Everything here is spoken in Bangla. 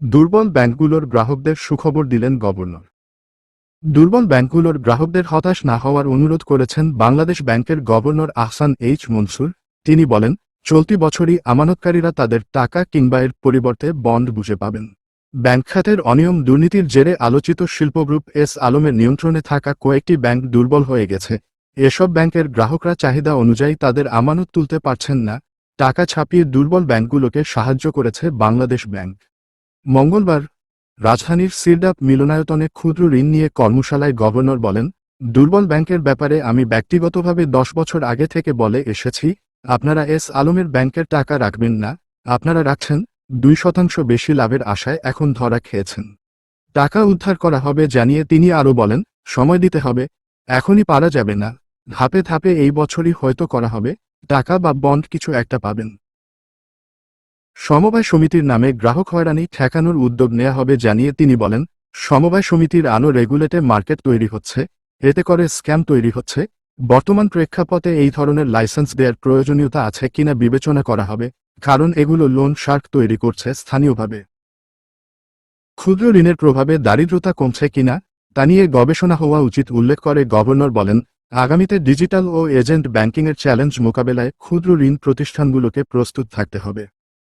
দুর্বল ব্যাংকগুলোর গ্রাহকদের সুখবর দিলেন গভর্নর। দুর্বল ব্যাংকগুলোর গ্রাহকদের হতাশ না হওয়ার অনুরোধ করেছেন বাংলাদেশ ব্যাংকের গভর্নর আহসান এইচ মনসুর। তিনি বলেন, চলতি বছরই আমানতকারীরা তাদের টাকা কিংবা এর পরিবর্তে বন্ড বুঝে পাবেন। ব্যাংক খাতের অনিয়ম দুর্নীতির জেরে আলোচিত শিল্পগ্রুপ এস আলমের নিয়ন্ত্রণে থাকা কয়েকটি ব্যাংক দুর্বল হয়ে গেছে। এসব ব্যাংকের গ্রাহকরা চাহিদা অনুযায়ী তাদের আমানত তুলতে পারছেন না। টাকা ছাপিয়ে দুর্বল ব্যাংকগুলোকে সাহায্য করেছে বাংলাদেশ ব্যাংক। মঙ্গলবার, রাজধানীর সিরডাপ মিলনায়তনে ক্ষুদ্র ঋণ নিয়ে কর্মশালায় গভর্নর বলেন, দুর্বল ব্যাংকের ব্যাপারে আমি ব্যক্তিগতভাবে দশ বছর আগে থেকে বলে এসেছি, আপনারা এস আলমের ব্যাংকের টাকা রাখবেন না, আপনারা রাখছেন, দুই শতাংশ বেশি লাভের আশায় এখন ধরা খেয়েছেন। টাকা উদ্ধার করা হবে জানিয়ে তিনি আরও বলেন, সময় দিতে হবে, এখনই পারা যাবে না, ধাপে ধাপে এই বছরই হয়তো করা হবে, টাকা বা বন্ড কিছু একটা পাবেন। সমবায় সমিতির নামে গ্রাহক হয়রানি ঠেকানোর উদ্যোগ নেওয়া হবে জানিয়ে তিনি বলেন, সমবায় সমিতির আনো রেগুলেটে মার্কেট তৈরি হচ্ছে, এতে করে স্ক্যাম তৈরি হচ্ছে, বর্তমান প্রেক্ষাপটে এই ধরনের লাইসেন্স দেওয়ার প্রয়োজনীয়তা আছে কিনা বিবেচনা করা হবে, কারণ এগুলো লোন শার্ক তৈরি করছে স্থানীয়ভাবে। ক্ষুদ্র ঋণের প্রভাবে দারিদ্রতা কমছে কিনা, তা নিয়ে গবেষণা হওয়া উচিত উল্লেখ করে গভর্নর বলেন, আগামীতে ডিজিটাল ও এজেন্ট ব্যাংকিংয়ের চ্যালেঞ্জ মোকাবেলায় ক্ষুদ্র ঋণ প্রতিষ্ঠানগুলোকে প্রস্তুত থাকতে হবে।